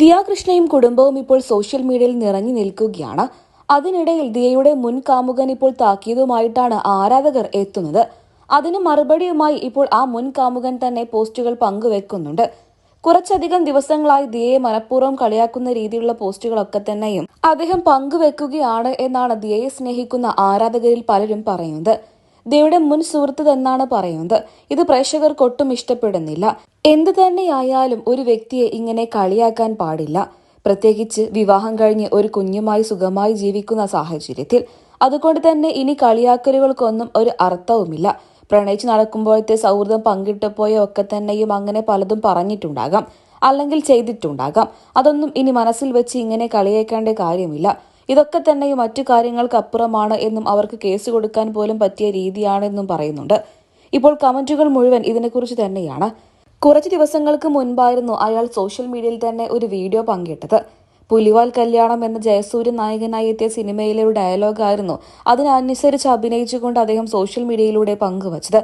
ദിയാകൃഷ്ണയും കുടുംബവും ഇപ്പോൾ സോഷ്യൽ മീഡിയയിൽ നിറഞ്ഞു നിൽക്കുകയാണ്. അതിനിടയിൽ ദിയയുടെ മുൻ കാമുകൻ ഇപ്പോൾ താക്കിയതുമായിട്ടാണ് ആരാധകർ എത്തുന്നത്. അതിന് മറുപടിയുമായി ഇപ്പോൾ ആ മുൻ കാമുകൻ തന്നെ പോസ്റ്റുകൾ പങ്കുവെക്കുന്നുണ്ട്. കുറച്ചധികം ദിവസങ്ങളായി ദിയയെ മനഃപൂർവം കളിയാക്കുന്ന രീതിയിലുള്ള പോസ്റ്റുകളൊക്കെ തന്നെയും അദ്ദേഹം പങ്കുവെക്കുകയാണ് എന്നാണ് ദിയയെ സ്നേഹിക്കുന്ന ആരാധകരിൽ പലരും പറയുന്നത്. ദിയയുടെ മുൻ സുഹൃത്ത് തന്നാണ് പറയുന്നത്. ഇത് പ്രേക്ഷകർക്ക് ഒട്ടും ഇഷ്ടപ്പെടുന്നില്ല. എന്തു തന്നെയായാലും ഒരു വ്യക്തിയെ ഇങ്ങനെ കളിയാക്കാൻ പാടില്ല. പ്രത്യേകിച്ച് വിവാഹം കഴിഞ്ഞ് ഒരു കുഞ്ഞുമായി സുഖമായി ജീവിക്കുന്ന സാഹചര്യത്തിൽ. അതുകൊണ്ട് തന്നെ ഇനി കളിയാക്കലുകൾക്കൊന്നും ഒരു അർത്ഥവുമില്ല. പ്രണയിച്ച് നടക്കുമ്പോഴത്തെ സൗഹൃദം പങ്കിട്ടപ്പോയോ ഒക്കെ തന്നെയും അങ്ങനെ പലതും പറഞ്ഞിട്ടുണ്ടാകാം. അല്ലെങ്കിൽ ചെയ്തിട്ടുണ്ടാകാം. അതൊന്നും ഇനി മനസ്സിൽ വെച്ച് ഇങ്ങനെ കളിയേക്കേണ്ട കാര്യമില്ല. ഇതൊക്കെ തന്നെ മറ്റു കാര്യങ്ങൾക്ക് അപ്പുറമാണ് എന്നും അവർക്ക് കേസ് കൊടുക്കാൻ പോലും പറ്റിയ രീതിയാണെന്നും പറയുന്നുണ്ട്. ഇപ്പോൾ കമന്റുകൾ മുഴുവൻ ഇതിനെക്കുറിച്ച് തന്നെയാണ്. കുറച്ച് ദിവസങ്ങൾക്ക് മുൻപായിരുന്നു അയാൾ സോഷ്യൽ മീഡിയയിൽ തന്നെ ഒരു വീഡിയോ പങ്കിട്ടത്. പുലിവാൽ കല്യാണം എന്ന ജയസൂര്യൻ നായകനായി എത്തിയ സിനിമയിലെ ഒരു ഡയലോഗായിരുന്നു അതിനനുസരിച്ച് അഭിനയിച്ചുകൊണ്ട് അദ്ദേഹം സോഷ്യൽ മീഡിയയിലൂടെ പങ്കുവച്ചത്.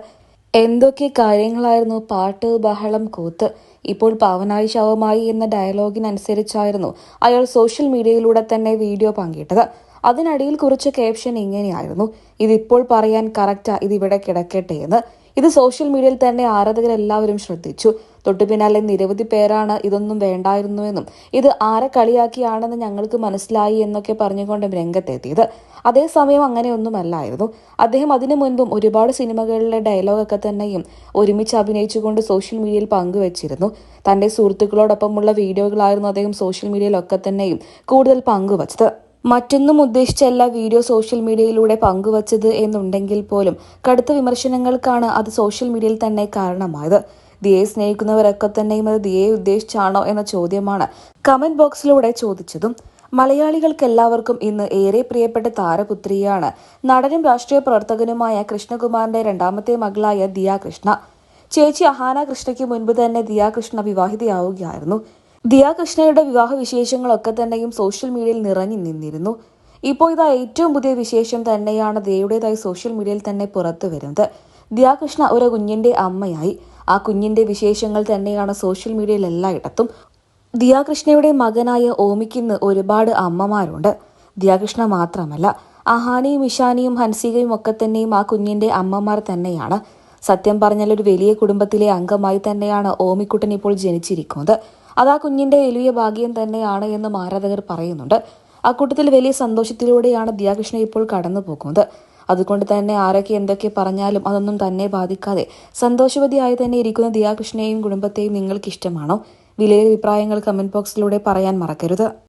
എന്തൊക്കെ കാര്യങ്ങളായിരുന്നു പാട്ട് ബഹളം കൂത്ത്? ഇപ്പോൾ പാവനായി ശവമായി എന്ന ഡയലോഗിനനുസരിച്ചായിരുന്നു അയാൾ സോഷ്യൽ മീഡിയയിലൂടെ തന്നെ വീഡിയോ പങ്കിട്ടത്. അതിനടിയിൽ കുറിച്ച ക്യാപ്ഷൻ ഇങ്ങനെയായിരുന്നു. ഇതിപ്പോൾ പറയാൻ കറക്റ്റാ ഇതിവിടെ കിടക്കട്ടെ എന്ന്. ഇത് സോഷ്യൽ മീഡിയയിൽ തന്നെ ആരാധകരെല്ലാവരും ശ്രദ്ധിച്ചു. തൊട്ടു പിന്നാലെ നിരവധി പേരാണ് ഇതൊന്നും വേണ്ടായിരുന്നുവെന്നും ഇത് ആരെ കളിയാക്കിയാണെന്ന് ഞങ്ങൾക്ക് മനസ്സിലായി എന്നൊക്കെ പറഞ്ഞുകൊണ്ട് രംഗത്തെത്തിയത്. അതേസമയം അങ്ങനെയൊന്നുമല്ലായിരുന്നു. അദ്ദേഹം അതിനു മുൻപും ഒരുപാട് സിനിമകളിലെ ഡയലോഗൊക്കെ തന്നെയും ഒരുമിച്ച് അഭിനയിച്ചുകൊണ്ട് സോഷ്യൽ മീഡിയയിൽ പങ്കുവച്ചിരുന്നു. തന്റെ സുഹൃത്തുക്കളോടൊപ്പമുള്ള വീഡിയോകളായിരുന്നു അദ്ദേഹം സോഷ്യൽ മീഡിയയിലൊക്കെ തന്നെയും കൂടുതൽ പങ്കുവച്ചത്. മറ്റൊന്നും ഉദ്ദേശിച്ചല്ല വീഡിയോ സോഷ്യൽ മീഡിയയിലൂടെ പങ്കുവച്ചത് എന്നുണ്ടെങ്കിൽ പോലും കടുത്ത വിമർശനങ്ങൾക്കാണ് അത് സോഷ്യൽ മീഡിയയിൽ തന്നെ കാരണമായത്. ദിയെ സ്നേഹിക്കുന്നവരൊക്കെ തന്നെയും അത് ദിയെ ഉദ്ദേശിച്ചാണോ എന്ന ചോദ്യമാണ് കമന്റ് ബോക്സിലൂടെ ചോദിച്ചതും. മലയാളികൾക്ക് എല്ലാവർക്കും ഇന്ന് ഏറെ പ്രിയപ്പെട്ട താരപുത്രിയാണ്. നടനും രാഷ്ട്രീയ പ്രവർത്തകനുമായ കൃഷ്ണകുമാറിന്റെ രണ്ടാമത്തെ മകളായ ദിയ കൃഷ്ണ. ചേച്ചി അഹാന കൃഷ്ണയ്ക്ക് മുൻപ് തന്നെ ദിയ കൃഷ്ണ വിവാഹിതയാവുകയായിരുന്നു. ദിയ കൃഷ്ണയുടെ വിവാഹ വിശേഷങ്ങളൊക്കെ തന്നെയും സോഷ്യൽ മീഡിയയിൽ നിറഞ്ഞു നിന്നിരുന്നു. ഇപ്പോൾ ഇതാ ഏറ്റവും പുതിയ വിശേഷം തന്നെയാണ് ദിയയുടേതായി സോഷ്യൽ മീഡിയയിൽ തന്നെ പുറത്തു വരുന്നത്. ദിയ കൃഷ്ണ ഒരു കുഞ്ഞിന്റെ അമ്മയായി. ആ കുഞ്ഞിന്റെ വിശേഷങ്ങൾ തന്നെയാണ് സോഷ്യൽ മീഡിയയിൽ എല്ലായിടത്തും. ദിയാകൃഷ്ണയുടെ മകനായ ഓമിക്കിന്ന് ഒരുപാട് അമ്മമാരുണ്ട്. ദിയാകൃഷ്ണ മാത്രമല്ല അഹാനിയും ഇഷാനിയും ഹൻസികയും ഒക്കെ തന്നെയും ആ കുഞ്ഞിന്റെ അമ്മമാർ തന്നെയാണ്. സത്യം പറഞ്ഞാൽ ഒരു വലിയ കുടുംബത്തിലെ അംഗമായി തന്നെയാണ് ഓമിക്കുട്ടൻ ഇപ്പോൾ ജനിച്ചിരിക്കുന്നത്. അത് ആ കുഞ്ഞിന്റെ എലിയ ഭാഗ്യം തന്നെയാണ് എന്ന് ആരാധകർ പറയുന്നുണ്ട്. ആ കൂട്ടത്തിൽ വലിയ സന്തോഷത്തിലൂടെയാണ് ദിയാകൃഷ്ണ ഇപ്പോൾ കടന്നു പോകുന്നത് അതുകൊണ്ട് തന്നെ ആരൊക്കെ എന്തൊക്കെ പറഞ്ഞാലും അതൊന്നും തന്നെ ബാധിക്കാതെ സന്തോഷവതിയായി തന്നെ ഇരിക്കുന്ന ദിയാകൃഷ്ണയെയും കുടുംബത്തെയും നിങ്ങൾക്ക് ഇഷ്ടമാണോ വിലയേറിയ അഭിപ്രായങ്ങൾ കമന്റ് ബോക്സിലൂടെ പറയാൻ മറക്കരുത്.